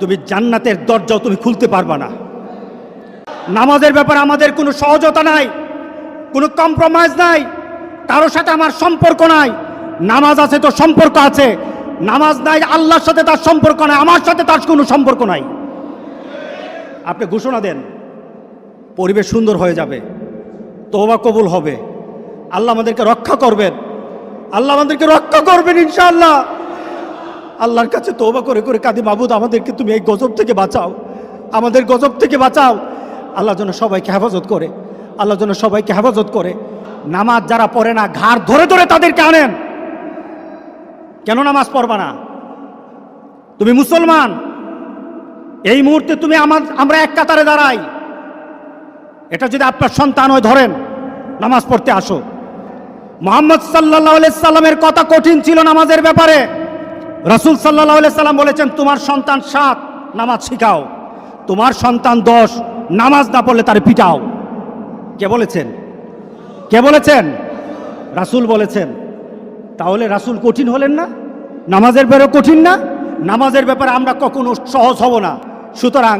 তুমি জান্নাতের দরজাও তুমি খুলতে পারবা না। নামাজের ব্যাপারে আমাদের কোনো সহজতা নাই, কোনো কম্প্রোমাইজ নাই কারোর সাথে আমার সম্পর্ক নাই। নামাজ আছে তো সম্পর্ক আছে, নামাজ নাই আল্লাহর সাথে তার সম্পর্ক নাই, আমার সাথে তার কোনো সম্পর্ক নাই। আপনি ঘোষণা দেন, পরিবেশ সুন্দর হয়ে যাবে তোবা কবুল হবে। আল্লাহ আমাদেরকে রক্ষা করবেন, আল্লাহ আমাদেরকে রক্ষা করবেন ইনশাআল্লাহ। আল্লাহর কাছে তোবা করে করে কাঁদি, মাবুদ, আমাদেরকে তুমি এই গজব থেকে বাঁচাও। আমাদের গজব থেকে বাঁচাও। আল্লাহ যেন সবাইকে হেফাজত করে, আল্লাহ যেন সবাইকে হেফাজত করে। নামাজ যারা পড়ে না, ঘাড় ধরে ধরে তাদেরকে আনেন। কেন নামাজ পড়বা না? তুমি মুসলমান। এই মুহূর্তে তুমি আমার, আমরা এক কাতারে দাঁড়াই। এটা যদি আপনার সন্তান হয়, ধরেন, নামাজ পড়তে আসো। মোহাম্মদ সাল্লাহ সাল্লামের কথা কঠিন ছিল নামাজের ব্যাপারে। রাসুল সাল্লাহ সাল্লাম বলেছেন, তোমার সন্তান সাত, নামাজ শিখাও। তোমার সন্তান দশ, নামাজ না পড়লে তার পিটাও। কে বলেছেন? কে বলেছেন? রাসুল বলেছেন। তাহলে রাসুল কঠিন হলেন না? নামাজের ব্যাপারে কঠিন না? নামাজের ব্যাপারে আমরা কখনো সহজ হব না। সুতরাং